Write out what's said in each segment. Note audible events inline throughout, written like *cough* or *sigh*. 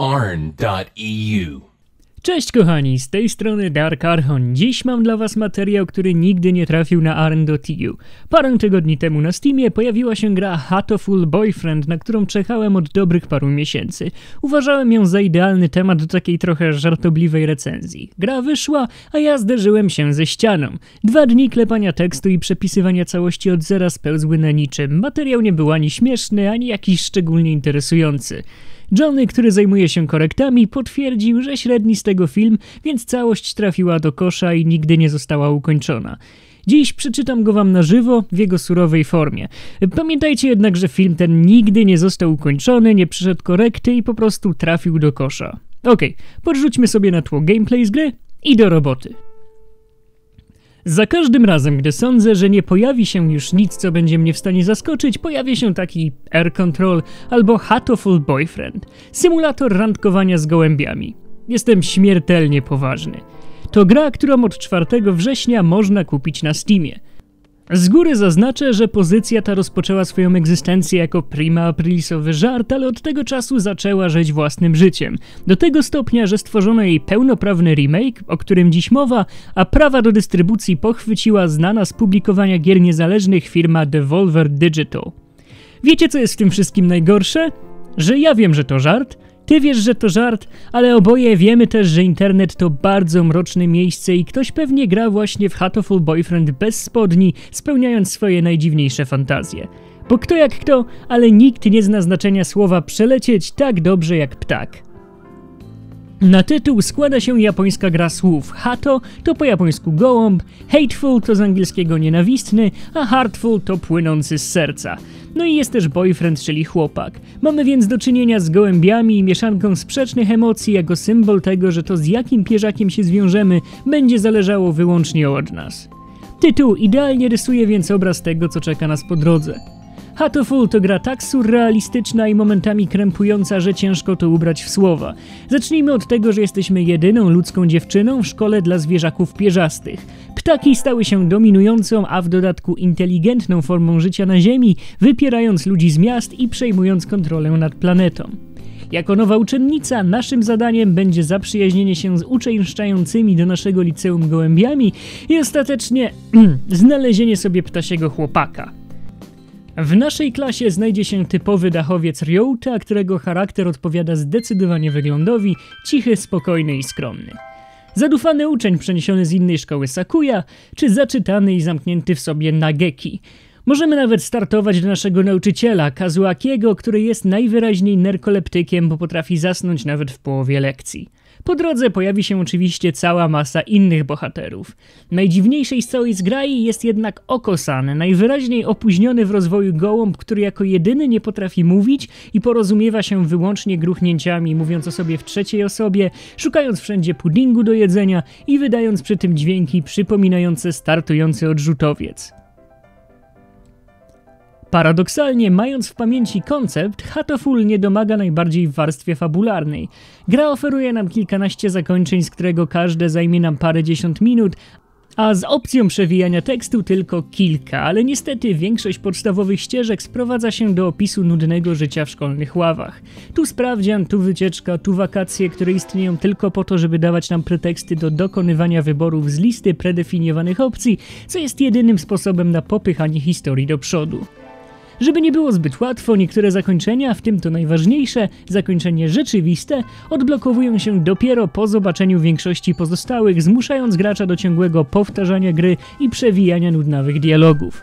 arn.eu. Cześć kochani, z tej strony Dark Archon. Dziś mam dla was materiał, który nigdy nie trafił na arn.eu. Parę tygodni temu na Steamie pojawiła się gra Hatoful Boyfriend, na którą czekałem od dobrych paru miesięcy. Uważałem ją za idealny temat do takiej trochę żartobliwej recenzji. Gra wyszła, a ja zderzyłem się ze ścianą. Dwa dni klepania tekstu i przepisywania całości od zera spełzły na niczym. Materiał nie był ani śmieszny, ani jakiś szczególnie interesujący. Johnny, który zajmuje się korektami, potwierdził, że średni z tego film, więc całość trafiła do kosza i nigdy nie została ukończona. Dziś przeczytam go wam na żywo w jego surowej formie. Pamiętajcie jednak, że film ten nigdy nie został ukończony, nie przyszedł korekty i po prostu trafił do kosza. Okej, okay, podrzućmy sobie na tło gameplay z gry i do roboty. Za każdym razem, gdy sądzę, że nie pojawi się już nic, co będzie mnie w stanie zaskoczyć, pojawi się taki Air Control albo Hatoful Boyfriend, symulator randkowania z gołębiami. Jestem śmiertelnie poważny. To gra, którą od 4 września można kupić na Steamie. Z góry zaznaczę, że pozycja ta rozpoczęła swoją egzystencję jako prima aprilisowy żart, ale od tego czasu zaczęła żyć własnym życiem. Do tego stopnia, że stworzono jej pełnoprawny remake, o którym dziś mowa, a prawa do dystrybucji pochwyciła znana z publikowania gier niezależnych firma Devolver Digital. Wiecie co jest w tym wszystkim najgorsze? Że ja wiem, że to żart, ty wiesz, że to żart, ale oboje wiemy też, że internet to bardzo mroczne miejsce i ktoś pewnie gra właśnie w Hatoful Boyfriend bez spodni, spełniając swoje najdziwniejsze fantazje. Bo kto jak kto, ale nikt nie zna znaczenia słowa przelecieć tak dobrze jak ptak. Na tytuł składa się japońska gra słów. Hato to po japońsku gołąb, hateful to z angielskiego nienawistny, a heartful to płynący z serca. No i jest też boyfriend, czyli chłopak. Mamy więc do czynienia z gołębiami i mieszanką sprzecznych emocji jako symbol tego, że to z jakim pierzakiem się zwiążemy będzie zależało wyłącznie od nas. Tytuł idealnie rysuje więc obraz tego, co czeka nas po drodze. Hatoful to gra tak surrealistyczna i momentami krępująca, że ciężko to ubrać w słowa. Zacznijmy od tego, że jesteśmy jedyną ludzką dziewczyną w szkole dla zwierzaków pierzastych. Ptaki stały się dominującą, a w dodatku inteligentną formą życia na Ziemi, wypierając ludzi z miast i przejmując kontrolę nad planetą. Jako nowa uczennica, naszym zadaniem będzie zaprzyjaźnienie się z uczęszczającymi do naszego liceum gołębiami i ostatecznie *clears throat* znalezienie sobie ptasiego chłopaka. W naszej klasie znajdzie się typowy dachowiec Ryouta, którego charakter odpowiada zdecydowanie wyglądowi, cichy, spokojny i skromny. Zadufany uczeń przeniesiony z innej szkoły Sakuya, czy zaczytany i zamknięty w sobie Nageki. Możemy nawet startować do naszego nauczyciela, Kazuakiego, który jest najwyraźniej nerkoleptykiem, bo potrafi zasnąć nawet w połowie lekcji. Po drodze pojawi się oczywiście cała masa innych bohaterów. Najdziwniejszej z całej zgrai jest jednak Okosan, najwyraźniej opóźniony w rozwoju gołąb, który jako jedyny nie potrafi mówić i porozumiewa się wyłącznie gruchnięciami, mówiąc o sobie w trzeciej osobie, szukając wszędzie puddingu do jedzenia i wydając przy tym dźwięki przypominające startujący odrzutowiec. Paradoksalnie, mając w pamięci koncept, Hatoful nie domaga najbardziej w warstwie fabularnej. Gra oferuje nam kilkanaście zakończeń, z którego każde zajmie nam parę dziesiąt minut, a z opcją przewijania tekstu tylko kilka, ale niestety większość podstawowych ścieżek sprowadza się do opisu nudnego życia w szkolnych ławach. Tu sprawdzian, tu wycieczka, tu wakacje, które istnieją tylko po to, żeby dawać nam preteksty do dokonywania wyborów z listy predefiniowanych opcji, co jest jedynym sposobem na popychanie historii do przodu. Żeby nie było zbyt łatwo, niektóre zakończenia, w tym to najważniejsze, zakończenie rzeczywiste, odblokowują się dopiero po zobaczeniu większości pozostałych, zmuszając gracza do ciągłego powtarzania gry i przewijania nudnawych dialogów.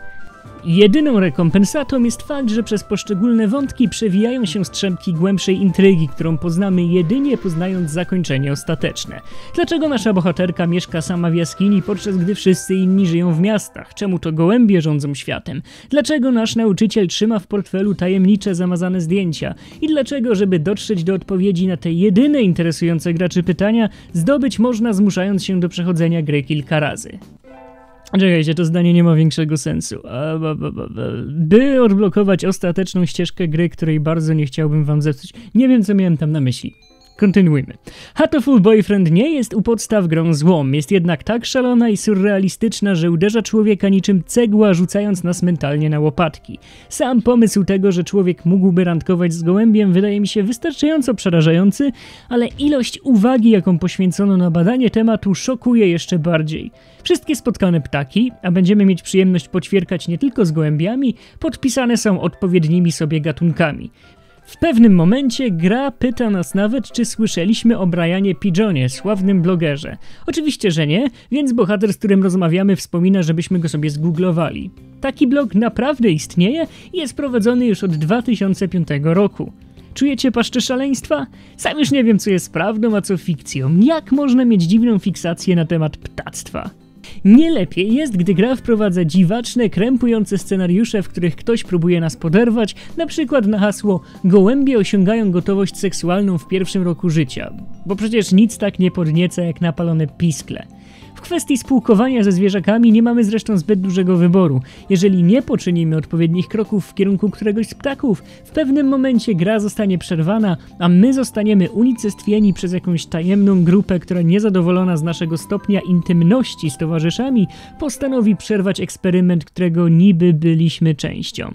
Jedyną rekompensatą jest fakt, że przez poszczególne wątki przewijają się strzępki głębszej intrygi, którą poznamy jedynie poznając zakończenie ostateczne. Dlaczego nasza bohaterka mieszka sama w jaskini, podczas gdy wszyscy inni żyją w miastach? Czemu to gołębie rządzą światem? Dlaczego nasz nauczyciel trzyma w portfelu tajemnicze zamazane zdjęcia? I dlaczego, żeby dotrzeć do odpowiedzi na te jedyne interesujące graczy pytania, zdobyć można zmuszając się do przechodzenia gry kilka razy? Czekajcie, to zdanie nie ma większego sensu. By odblokować ostateczną ścieżkę gry, której bardzo nie chciałbym wam zepsuć, nie wiem co miałem tam na myśli. Kontynuujmy. Hatoful Boyfriend nie jest u podstaw grą złą, jest jednak tak szalona i surrealistyczna, że uderza człowieka niczym cegła, rzucając nas mentalnie na łopatki. Sam pomysł tego, że człowiek mógłby randkować z gołębiem wydaje mi się wystarczająco przerażający, ale ilość uwagi, jaką poświęcono na badanie tematu szokuje jeszcze bardziej. Wszystkie spotkane ptaki, a będziemy mieć przyjemność poćwierkać nie tylko z gołębiami, podpisane są odpowiednimi sobie gatunkami. W pewnym momencie gra pyta nas nawet, czy słyszeliśmy o Brianie Pigeonie, sławnym blogerze. Oczywiście, że nie, więc bohater, z którym rozmawiamy, wspomina, żebyśmy go sobie zgooglowali. Taki blog naprawdę istnieje i jest prowadzony już od 2005 roku. Czujecie paszczę szaleństwa? Sam już nie wiem, co jest prawdą, a co fikcją. Jak można mieć dziwną fiksację na temat ptactwa? Nie lepiej jest, gdy gra wprowadza dziwaczne, krępujące scenariusze, w których ktoś próbuje nas poderwać, na przykład na hasło Gołębie osiągają gotowość seksualną w pierwszym roku życia, bo przecież nic tak nie podnieca jak napalone piskle. W kwestii spółkowania ze zwierzakami nie mamy zresztą zbyt dużego wyboru. Jeżeli nie poczynimy odpowiednich kroków w kierunku któregoś z ptaków, w pewnym momencie gra zostanie przerwana, a my zostaniemy unicestwieni przez jakąś tajemną grupę, która niezadowolona z naszego stopnia intymności z towarzyszami postanowi przerwać eksperyment, którego niby byliśmy częścią.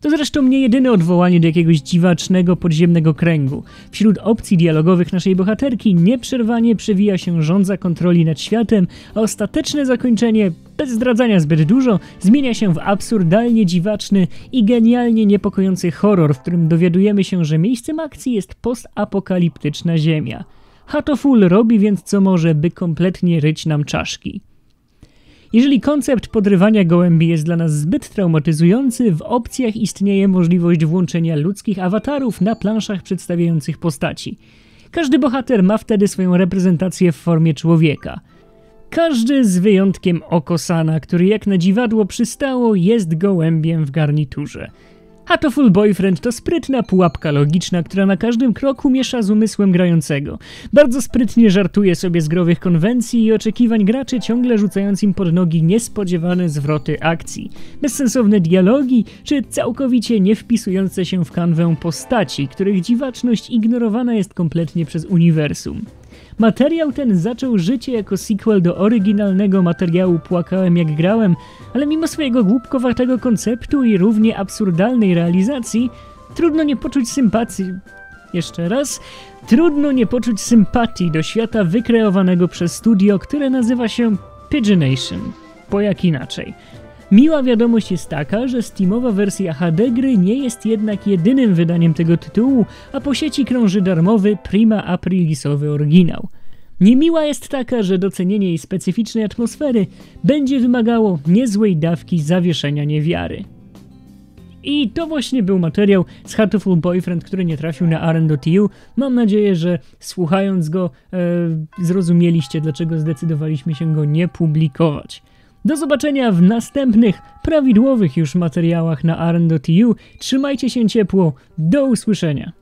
To zresztą nie jedyne odwołanie do jakiegoś dziwacznego podziemnego kręgu. Wśród opcji dialogowych naszej bohaterki nieprzerwanie przewija się rządza kontroli nad światem, a ostateczne zakończenie, bez zdradzania zbyt dużo, zmienia się w absurdalnie dziwaczny i genialnie niepokojący horror, w którym dowiadujemy się, że miejscem akcji jest postapokaliptyczna Ziemia. Hatoful robi więc co może, by kompletnie ryć nam czaszki. Jeżeli koncept podrywania gołębi jest dla nas zbyt traumatyzujący, w opcjach istnieje możliwość włączenia ludzkich awatarów na planszach przedstawiających postaci. Każdy bohater ma wtedy swoją reprezentację w formie człowieka. Każdy z wyjątkiem Okosana, który jak na dziwadło przystało, jest gołębiem w garniturze. Hatoful Boyfriend to sprytna pułapka logiczna, która na każdym kroku miesza z umysłem grającego. Bardzo sprytnie żartuje sobie z growych konwencji i oczekiwań graczy, ciągle rzucając im pod nogi niespodziewane zwroty akcji. Bezsensowne dialogi, czy całkowicie nie wpisujące się w kanwę postaci, których dziwaczność ignorowana jest kompletnie przez uniwersum. Materiał ten zaczął życie jako sequel do oryginalnego materiału Płakałem jak grałem, ale mimo swojego głupkowatego konceptu i równie absurdalnej realizacji, trudno nie poczuć sympatii. Jeszcze raz, trudno nie poczuć sympatii do świata wykreowanego przez studio, które nazywa się Pigeonation. Po jak inaczej. Miła wiadomość jest taka, że Steamowa wersja HD gry nie jest jednak jedynym wydaniem tego tytułu, a po sieci krąży darmowy Prima Aprilisowy oryginał. Niemiła jest taka, że docenienie jej specyficznej atmosfery będzie wymagało niezłej dawki zawieszenia niewiary. I to właśnie był materiał z Heartful Boyfriend, który nie trafił na Aren.tu. Mam nadzieję, że słuchając go e, zrozumieliście, dlaczego zdecydowaliśmy się go nie publikować. Do zobaczenia w następnych, prawidłowych już materiałach na Aren.tu. Trzymajcie się ciepło, do usłyszenia.